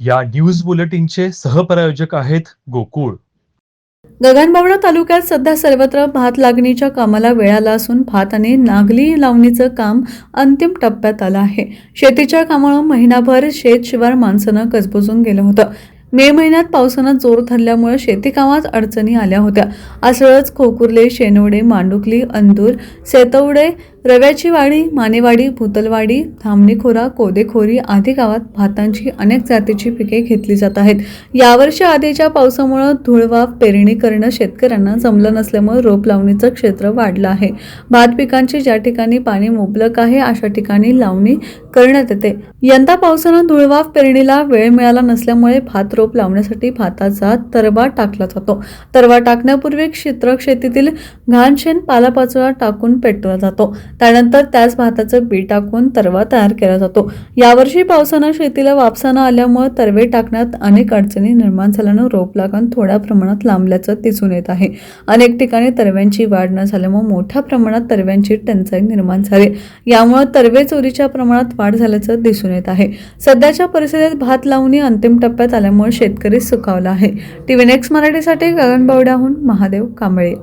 या न्यूज बुलेटिनचे सहप्रायोजक आहेत गोकुळ. गगनबावडा तालुक्यात सध्या सर्वत्र भात लागणीच्या कामाला वेळ आला असून भात आणि नागली लावणीचं काम अंतिम टप्प्यात आलं आहे. शेतीच्या कामामुळे महिनाभर शेतशिवार माणसानं गजबजून गेलं होतं. मे महिन्यात पावसानं जोर धरल्यामुळे शेती कामात अडचणी आल्या होत्या. असळच खोकुर्ले शेनवडे मांडुकली अंदूर सेतवडे रव्याची वाडी मानेवाडी भूतलवाडी धामणीखोरा कोदेखोरी आदी गावात भातांची अनेक जातीची पिके घेतली जात आहेत. यावर्षी आधीच्या पावसामुळे धुळवाफ पेरणी करणं शेतकऱ्यांना जमलं नसल्यामुळे रोप लावणीचं क्षेत्र वाढलं आहे. भात पिकांची ज्या ठिकाणी पाणी मुबलक आहे अशा ठिकाणी लावणी करण्यात येते. यंदा पावसानं धुळवाफ पेरणीला वेळ मिळाला नसल्यामुळे भात रोप लावण्यासाठी भाताचा तरवा टाकला जातो. तरवा टाकण्यापूर्वी क्षेत्र शेतीतील घाणशेण पालापाचोळा टाकून पेटवला जातो. त्यानंतर त्याच भाताचं बी टाकून तरवा तयार केला जातो. यावर्षी पावसानं शेतीला वापसा न आल्यामुळे तरवे टाकण्यात अनेक अडचणी निर्माण झाल्यानं रोप लागण थोड्या प्रमाणात लांबल्याचं दिसून येत आहे. अनेक ठिकाणी तरव्यांची वाढ न झाल्यामुळे मोठ्या प्रमाणात तरव्यांची टंचाई निर्माण झाली. यामुळे तरवे चोरीच्या प्रमाणात वाढ झाल्याचं दिसून येत आहे. सध्याच्या परिस्थितीत भात लावणी अंतिम टप्प्यात आल्यामुळे शेतकरी सुखावला आहे. टीव्ही नेक्स्ट मराठीसाठी गगनबावड्याहून महादेव कांबळे.